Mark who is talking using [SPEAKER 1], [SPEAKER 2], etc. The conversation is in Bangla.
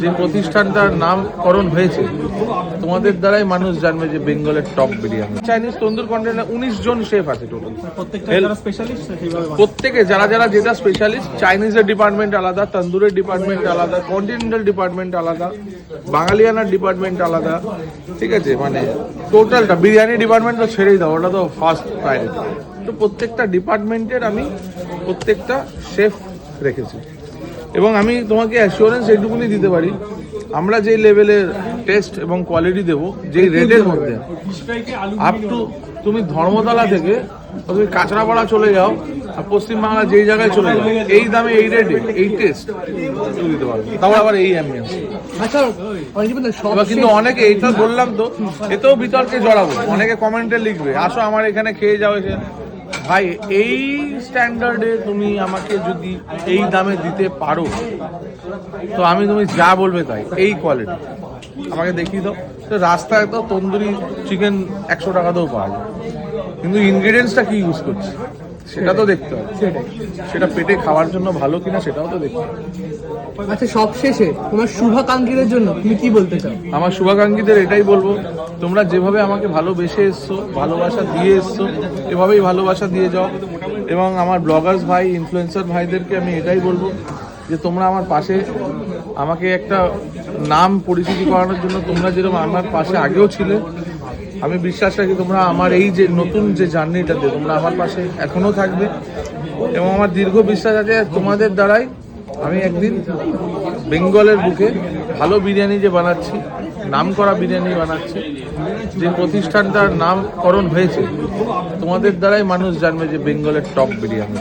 [SPEAKER 1] যে প্রতিষ্ঠানটার নামকরণ হয়েছে তোমাদের দ্বারাই মানুষ জানবে যে বেঙ্গলের top biryani. Chinese tandoor container উনিশ জন শেফ আছে টোটাল
[SPEAKER 2] বানায়।
[SPEAKER 1] প্রত্যেকে যারা যারা যেটা স্পেশালিস্ট চাইনিজের ডিপার্টমেন্ট আলাদা তন্দুরের ডিপার্টমেন্ট আলাদা কন্টিনেন্টাল ডিপার্টমেন্ট আলাদা বাঙালিয়ানার ডিপার্টমেন্ট আলাদা ঠিক আছে? মানে টোটালটা বিরিয়ানি ডিপার্টমেন্ট তো ছেড়েই দাও ওটা তো ফার্স্ট প্রায়োরিটি তো প্রত্যেকটা ডিপার্টমেন্টের আমি প্রত্যেকটা শেফ রেখেছি। এবং আমি তোমাকে অ্যাসিওরেন্স এইটুকুনি দিতে পারি আমরা যেই লেভেলের টেস্ট এবং কোয়ালিটি দেবো যেই রেটের মধ্যে আপ টু তুমি ধর্মতলা থেকে তুমি কাঁচরাপাড়া চলে যাও আর পশ্চিমবাংলা যেই জায়গায় চলে যাও এই দামে এই রেটে এই টেস্ট তুমি দিতে পারবে। তারপর আবার এই অ্যাম্বিয়েন্স
[SPEAKER 3] আচ্ছা
[SPEAKER 1] এবার কিন্তু অনেকে এইটা বললাম তো এতেও বিতর্কে জড়াবো। অনেকে কমেন্টে লিখবে আসো আমার এখানে খেয়ে যাও এখানে ভাই, এই স্ট্যান্ডার্ডে তুমি আমাকে যদি এই দামে দিতে পারো, তো আমি তুমি যা বলবে তাই, এই কোয়ালিটি আমাকে দেখিয়ে দাও। তো রাস্তায় তো তন্দুরি চিকেন একশো টাকাতেও পাওয়া যায়। কিন্তু ইনগ্রিডিয়েন্টসটা কি ইউজ করছি? সেটা তো দেখতে হবে। সেটা পেটে খাওয়ার জন্য ভালো কিনা সেটাও তো দেখতে হবে।
[SPEAKER 3] আচ্ছা সব শেষে তোমার শুভাকাঙ্ক্ষীদের জন্য তুমি কি বলতে চাও?
[SPEAKER 1] আমার শুভাকাঙ্ক্ষীদের এটাই বলব তোমরা যেভাবে আমাকে ভালোবেসে এসছো ভালোবাসা দিয়ে এসছো এভাবেই ভালোবাসা দিয়ে যাও। এবং আমার ব্লগার্স ভাই ইনফ্লুয়েন্সার ভাইদেরকে আমি এটাই বলব যে তোমরা আমার পাশে আমাকে একটা নাম পরিচিতি করানোর জন্য তোমরা যেরকম আমার পাশে আগেও ছিলে আমি বিশ্বাস রাখি তোমরা আমার এই যে নতুন যে জার্নিটাতে তোমরা আমার পাশে এখনও থাকবে। এবং আমার দীর্ঘ বিশ্বাস আছে তোমাদের দ্বারাই আমি একদিন বেঙ্গলের বুকে ভালো বিরিয়ানি যে বানাচ্ছি নাম করা বিরিয়ানি বানাচ্ছি, যে প্রতিষ্ঠানটার নামকরণ হয়েছে, তোমাদের দ্বারাই মানুষ জানবে যে বেঙ্গলের টপ বিরিয়ানি।